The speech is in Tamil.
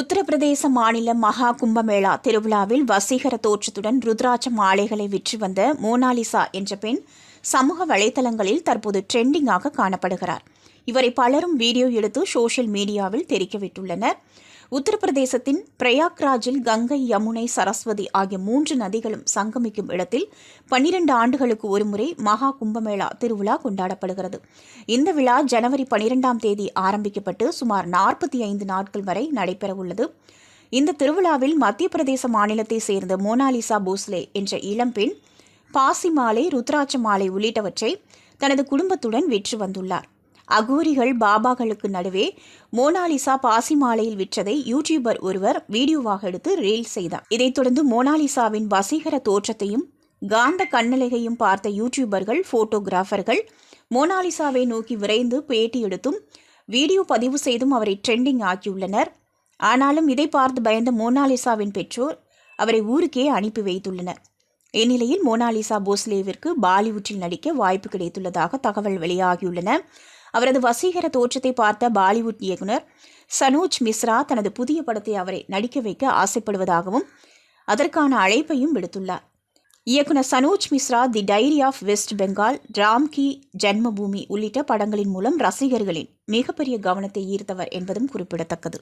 உத்தரப்பிரதேச மாநில மகா கும்பமேளா திருவிழாவில் வசீகர தோற்றத்துடன் ருத்ராட்ச மாலைகளை விற்று வந்த மோனாலிசா என்ற பெண் சமூக வலைதளங்களில் தற்போது ட்ரெண்டிங்காக காணப்படுகிறார். இவரை பலரும் வீடியோ எடுத்து சோஷியல் மீடியாவில் தெரிவித்துள்ளனர். உத்தரப்பிரதேசத்தின் பிரயாக்ராஜில் கங்கை யமுனை சரஸ்வதி ஆகிய மூன்று நதிகளும் சங்கமிக்கும் இடத்தில் பன்னிரண்டு ஆண்டுகளுக்கு ஒருமுறை மகா கும்பமேளா திருவிழா கொண்டாடப்படுகிறது. இந்த விழா ஜனவரி பனிரெண்டாம் தேதி ஆரம்பிக்கப்பட்டு சுமார் நாற்பத்தி ஐந்து நாட்கள் வரை நடைபெறவுள்ளது. இந்த திருவிழாவில் மத்திய பிரதேச மாநிலத்தை சேர்ந்த மோனாலிசா போஸ்லே என்ற இளம்பெண் பாசி மாலை ருத்ராட்ச மாலை உள்ளிட்டவற்றை தனது குடும்பத்துடன் விற்று வந்துள்ளார். அகோரிகள் பாபாக்களுக்கு நடுவே மோனாலிசா பாசி மாலையில் விற்றதை யூடியூபர் ஒருவர் வீடியோவாக எடுத்து ரீல் செய்தார். இதைத் தொடர்ந்து மோனாலிசாவின் வசீகர தோற்றத்தையும் காந்த கண்ணலகையும் பார்த்த யூடியூபர்கள் போட்டோகிராஃபர்கள் மோனாலிசாவை நோக்கி விரைந்து பேட்டி எடுத்தும் வீடியோ பதிவு செய்தும் அவரை ட்ரெண்டிங் ஆக்கியுள்ளனர். ஆனாலும் இதை பார்த்து பயந்த மோனாலிசாவின் பெற்றோர் அவரை ஊருக்கே அனுப்பி வைத்துள்ளனர். இந்நிலையில் மோனாலிசா போஸ்லேவிற்கு பாலிவுட்டில் நடிக்க வாய்ப்பு கிடைத்துள்ளதாக தகவல் வெளியாகியுள்ளன. அவரது வசீகர தோற்றத்தை பார்த்த பாலிவுட் இயக்குனர் சனோஜ் மிஸ்ரா தனது புதிய படத்தை அவரை நடிக்க வைக்க ஆசைப்படுவதாகவும் அதற்கான அழைப்பையும் விடுத்துள்ளார். இயக்குனர் Sanoj Mishra the diary of west Bengal Ram ki. Janmabhoomi உள்ளிட்ட படங்களின் மூலம் ரசிகர்களின் மிகப்பெரிய கவனத்தை ஈர்த்தவர் என்பதும் குறிப்பிடத்தக்கது.